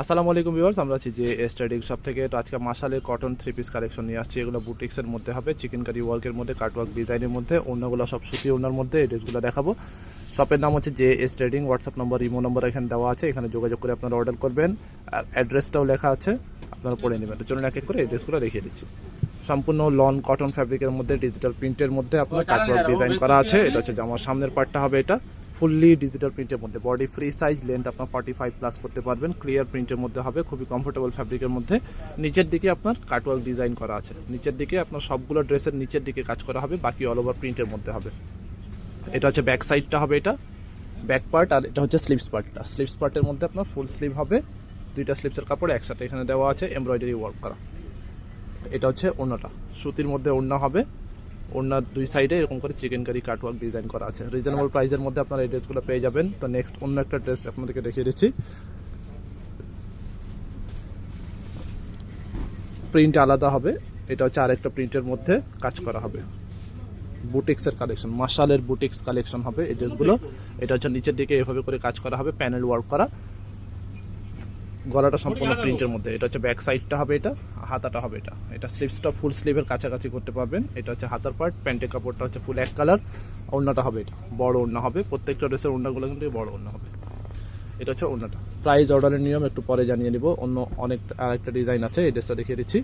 আসসালামু আলাইকুম ভিউয়ার্স আমরা আছি যে এস ট্রেডিং শপ থেকে। তো আজকে মাসালের কটন থ্রি পিস কালেকশন নিয়ে আসছি। এগুলো বুটিক্সের মধ্যে হবে চিকেন কারি ওয়ার্কের মধ্যে কাটওয়ার্ক ডিজাইনের মধ্যে অন্যগুলো সব সুতি ওনার মধ্যে এই ড্রেসগুলো দেখাবো। শপের নাম হচ্ছে J S trading WhatsApp number imo number এখানে দেওয়া আছে। এখানে যোগাযোগ করে আপনারা অর্ডার করবেন। আর অ্যাড্রেসটাও লেখা আছে আপনারা পড়ে নেবেন। তো চলুন এক এক করে এই ড্রেসগুলো দেখিয়ে দিচ্ছি। সম্পূর্ণ লন কটন ফ্যাব্রিকের মধ্যে ডিজিটাল প্রিন্টের মধ্যে আপনার কাটওয়ার্ক ডিজাইন করা আছে। এটা হচ্ছে জামার সামনের পার্টটা হবে এটা। ফুললি ডিজিটাল প্রিন্টের মধ্যে। বডি ফ্রি সাইজ লেন্থ আপনার ফর্টি ফাইভ প্লাস করতে পারবেন। ক্লিয়ার প্রিন্টের মধ্যে হবে, খুবই কমফোর্টেবল ফ্যাব্রিকের মধ্যে। নিচের দিকে আপনার কাটওয়ার্ক ডিজাইন করা আছে। নিচের দিকে আপনার সবগুলো ড্রেসের নিচের দিকে কাজ করা হবে, বাকি অল ওভার প্রিন্টের মধ্যে হবে। এটা হচ্ছে ব্যাক সাইডটা হবে এটা। ব্যাক পার্ট আর এটা হচ্ছে স্লিভস পার্টটা স্লিপস পার্টের মধ্যে আপনার ফুল স্লিভ হবে। দুইটা স্লিপসের কাপড় একসাথে এখানে দেওয়া আছে এমব্রয়ডারি ওয়ার্ক করা। এটা হচ্ছে ওড়নাটা। সুতির মধ্যে ওড়না হবে। ওড়নার দুই সাইডে এরকম করে চিকেন কারি কাটওয়ার্ক ডিজাইন করা আছে। রিজনেবল প্রাইসের মধ্যে আপনারা এই ড্রেসগুলো পেয়ে যাবেন। তো নেক্সট অন্য একটা ড্রেস আপনাদেরকে দেখিয়ে দিচ্ছি। প্রিন্ট আলাদা হবে। এটা হচ্ছে আরেকটা প্রিন্টের মধ্যে কাজ করা হবে। বুটিক্সের কালেকশন মার্শালের বুটিক্স কালেকশন হবে এই ড্রেসগুলো এটা হচ্ছে নিচের দিকে এভাবে করে কাজ করা হবে প্যানেল ওয়ার্ক করা। গলাটা সম্পূর্ণ প্রিন্টের মধ্যে। এটা হচ্ছে ব্যাক সাইডটা হবে এটা, হাতাটা হবে এটা। এটা স্লিভসটা ফুল স্লিভের কাছাকাছি করতে পারবেন। এটা হচ্ছে হাতার পার্ট প্যান্টের কাপড়টা হচ্ছে ফুল এক কালার ওড়নাটা হবে এটা, বড় ওড়না হবে। প্রত্যেকটা ড্রেসের ওড়নাগুলো কিন্তু বড় ওড়না হবে। এটা হচ্ছে ওড়নাটা। প্রাইস অর্ডারের নিয়ম একটু পরে জানিয়ে নিব। অন্য অনেক, আরেকটা ডিজাইন আছে, এই ড্রেসটা দেখিয়ে দিচ্ছি।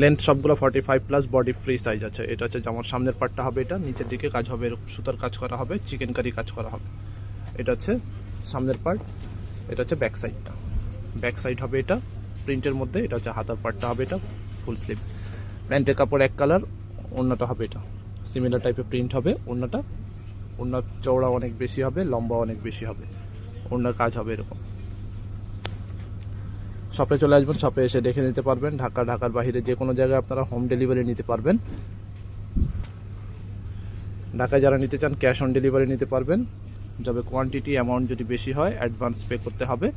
লেন্থ সবগুলো forty five plus body free size আছে। এটা হচ্ছে জামার সামনের পার্টটা হবে এটা, নিচের দিকে কাজ হবে, এরকম সুতার কাজ করা হবে চিকেন কারি কাজ করা হবে। এটা হচ্ছে সামনের পার্ট এটা হচ্ছে ব্যাক সাইডটা ব্যাক সাইড হবে এটা প্রিন্টের মধ্যে এটা হচ্ছে হাতার পার্টটা হবে এটা ফুল স্লিভ প্যান্টের কাপড় এক কালার ওড়নাটা হবে এটা। সিমিলার টাইপের প্রিন্ট হবে ওড়নাটা। ওড়নার চওড়া অনেক বেশি হবে, লম্বা অনেক বেশি হবে। ওড়নার কাজ হবে এরকম। শপে চলে আসবেন শপে এসে দেখে নিতে পারবেন। ঢাকা, ঢাকার বাইরে যে কোনো জায়গায় আপনারা হোম ডেলিভারি নিতে পারবেন। ঢাকায় যারা নিতে চান ক্যাশ অন ডেলিভারি নিতে পারবেন। তবে কোয়ান্টিটি অ্যামাউন্ট যদি বেশি হয় অ্যাডভান্স পে করতে হবে।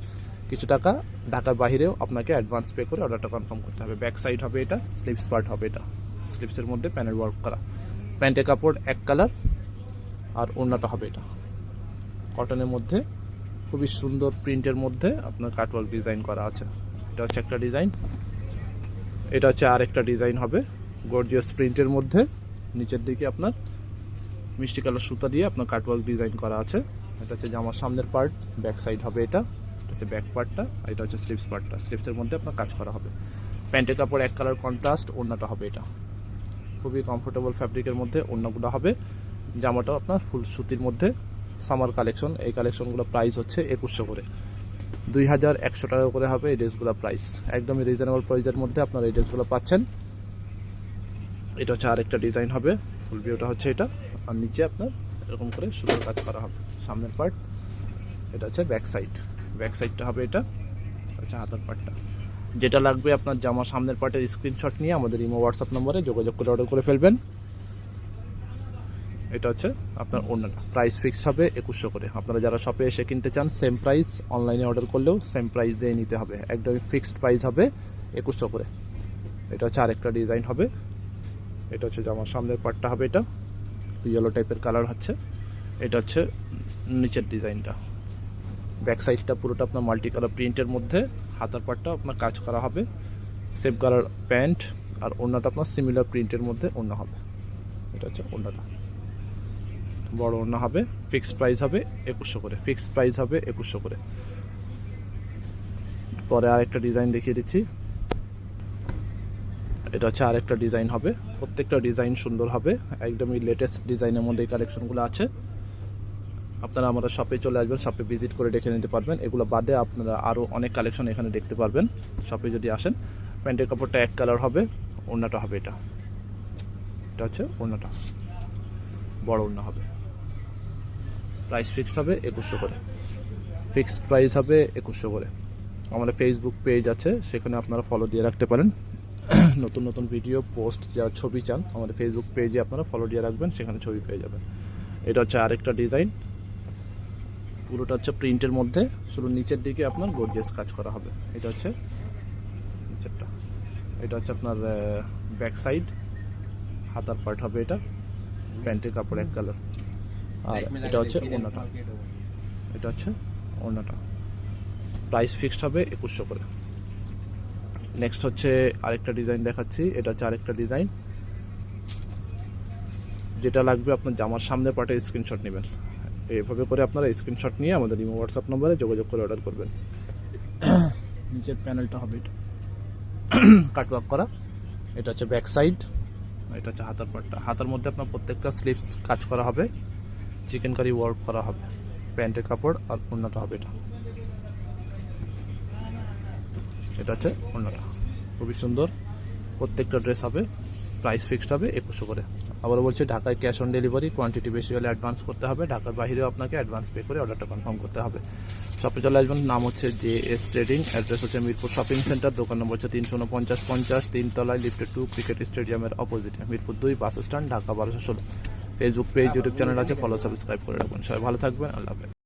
কিছু টাকা ঢাকার বাইরেও আপনাকে অ্যাডভান্স পে করে অর্ডারটা কনফার্ম করতে হবে। ব্যাক সাইড হবে এটা স্লিপস পার্ট হবে এটা। স্লিপসের মধ্যে প্যানেল ওয়ার্ক করা। প্যান্টের কাপড় এক কালার আর ওড়নাটা হবে এটা। কটনের মধ্যে, খুবই সুন্দর প্রিন্টের মধ্যে আপনার কাটওয়ার্ক ডিজাইন করা আছে। এটা হচ্ছে একটা ডিজাইন। এটা হচ্ছে আর একটা ডিজাইন হবে, গর্জিয়াস প্রিন্টের মধ্যে। নিচের দিকে আপনার মিষ্টি কালার সুতা দিয়ে আপনার কাটওয়ার্ক ডিজাইন করা আছে। এটা হচ্ছে জামার সামনের পার্ট ব্যাক সাইড হবে এটা। এটা হচ্ছে ব্যাক পার্টটা আর এটা হচ্ছে স্লিপস পার্টটা স্লিপসের মধ্যে আপনার কাজ করা হবে। প্যান্টের কাপড় এক কালার কন্ট্রাস্ট ওড়নাটা হবে এটা। খুবই কমফোর্টেবল ফ্যাব্রিকের মধ্যে ওড়নাগুলো হবে। জামাটাও আপনার ফুল সুতির মধ্যে। সামার কালেকশন এই কালেকশনগুলো প্রাইস হচ্ছে একুশশো করে। দুই হাজার একশো টাকা করে হবে এই ড্রেসগুলো প্রাইস একদমই রিজনেবল প্রাইসের মধ্যে আপনারা এই ড্রেসগুলো পাচ্ছেন। এটা হচ্ছে আরেকটা ডিজাইন হবে। ফুল ভিউটা হচ্ছে এটা। আর নিচে আপনার এরকম করে সুন্দর কাজ করা হবে। সামনের পার্ট এটা হচ্ছে ব্যাক সাইড ব্যাক সাইডটা হবে এটা। হচ্ছে হাতার পার্টটা যেটা লাগবে আপনার জামা সামনের পার্টের স্ক্রিনশট নিয়ে আমাদের ইমো হোয়াটসঅ্যাপ নম্বরে যোগাযোগ করে অর্ডার করে ফেলবেন। এটা হচ্ছে আপনার ওড়নাটা। প্রাইস ফিক্স হবে একুশশো করে। আপনারা যারা শপে এসে কিনতে চান সেম প্রাইস অনলাইনে অর্ডার করলেও সেম প্রাইস দিয়ে নিতে হবে। একদমই ফিক্সড প্রাইস হবে একুশশো করে। এটা হচ্ছে আরেকটা ডিজাইন হবে। এটা হচ্ছে জামার সামনের পার্টটা হবে এটা। ইয়েলো টাইপের কালার হচ্ছে। এটা হচ্ছে নিচের ডিজাইনটা ব্যাক সাইডটা পুরোটা আপনার মাল্টি কালার প্রিন্টের মধ্যে। হাতার পার্টটা আপনার কাজ করা হবে। সেম কালার প্যান্ট আর ওড়নাটা আপনার সিমিলার প্রিন্টের মধ্যে ওড়না হবে। এটা হচ্ছে ওড়নাটা। বড় ওড়না হবে ফিক্সড প্রাইস হবে একুশশো করে ফিক্সড প্রাইস হবে একুশশো করে। পরে আরেকটা ডিজাইন দেখিয়ে দিচ্ছি। এটা হচ্ছে আরেকটা ডিজাইন হবে, প্রত্যেকটা ডিজাইন সুন্দর হবে, একদমই লেটেস্ট ডিজাইনের মধ্যে এই কালেকশনগুলো আছে। আপনারা আমাদের শপে চলে আসবেন শপে ভিজিট করে দেখে নিতে পারবেন। এগুলো বাদে আপনারা আরও অনেক কালেকশন এখানে দেখতে পারবেন। শপে যদি আসেন, প্যান্টের কাপড়টা এক কালার হবে, ওড়নাটা হবে এটা। এটা হচ্ছে ওড়নাটা, বড় ওড়না হবে। প্রাইস ফিক্সড হবে একুশশো করে। ফিক্সড প্রাইস হবে একুশশো করে। আমাদের ফেসবুক পেজ আছে, সেখানে আপনারা ফলো দিয়ে রাখতে পারেন। নতুন নতুন ভিডিও পোস্ট যারা ছবি চান, আমাদের ফেসবুক পেজে আপনারা ফলো দিয়ে রাখবেন, সেখানে ছবি পেয়ে যাবেন। এটা হচ্ছে আরেকটা ডিজাইন পুরোটা হচ্ছে প্রিন্টের মধ্যে। শুধু নিচের দিকে আপনার গর্জিয়াস কাজ করা হবে। এটা হচ্ছে নিচেরটা। এটা হচ্ছে আপনার ব্যাক সাইড হাতার পার্ট হবে এটা। প্যান্টের কাপড় এক কালার আর এটা হচ্ছে ওড়নাটা এটা হচ্ছে ওড়নাটা প্রাইস ফিক্সড হবে একুশশো করে। নেক্সট হচ্ছে আরেকটা ডিজাইন দেখাচ্ছি। এটা হচ্ছে আরেকটা ডিজাইন যেটা লাগবে আপনার জামার সামনে পাটে স্ক্রিনশট নেবেন। এইভাবে করে আপনারা স্ক্রিনশট নিয়ে আমাদের ইমো হোয়াটসঅ্যাপ নম্বরে যোগাযোগ করে অর্ডার করবেন। নিচের প্যানেলটা হবে এটা। কাটওয়ার্ক করা। এটা হচ্ছে ব্যাক সাইড এটা হচ্ছে হাতার পাটটা। হাতার মধ্যে আপনার প্রত্যেকটা স্লিপস কাজ করা হবে। চিকেন কারি ওয়ার্ক করা হবে। প্যান্টের কাপড় আর ওড়নাটা হবে এটা। এটা হচ্ছে ওড়নাটা। খুবই সুন্দর। প্রত্যেকটা ড্রেস হবে প্রাইস ফিক্সড হবে একুশো করে। আবার বলছি, ঢাকায় ক্যাশ অন ডেলিভারি কোয়ান্টিটি বেশি হলে অ্যাডভান্স করতে হবে। ঢাকার বাইরেও আপনাকে অ্যাডভান্স পে করে অর্ডারটা কনফার্ম করতে হবে। শপে চলে আসবেন, নাম হচ্ছে জে এস ট্রেডিং অ্যাড্রেস হচ্ছে মিরপুর শপিং সেন্টার দোকান নম্বর হচ্ছে তিনশো উনপঞ্চাশ, পঞ্চাশ, তিনতলায় লিফটেড টু ক্রিকেট স্টেডিয়ামের অপোজিটে মিরপুর দুই বাস স্ট্যান্ড ঢাকা বারোশো ষোলো। ফেসবুক পেজ ইউটিউব চ্যানেল আছে ফলো সাবস্ক্রাইব করে রাখুন সবাই ভালো থাকবেন আল্লাহ হাফেজ।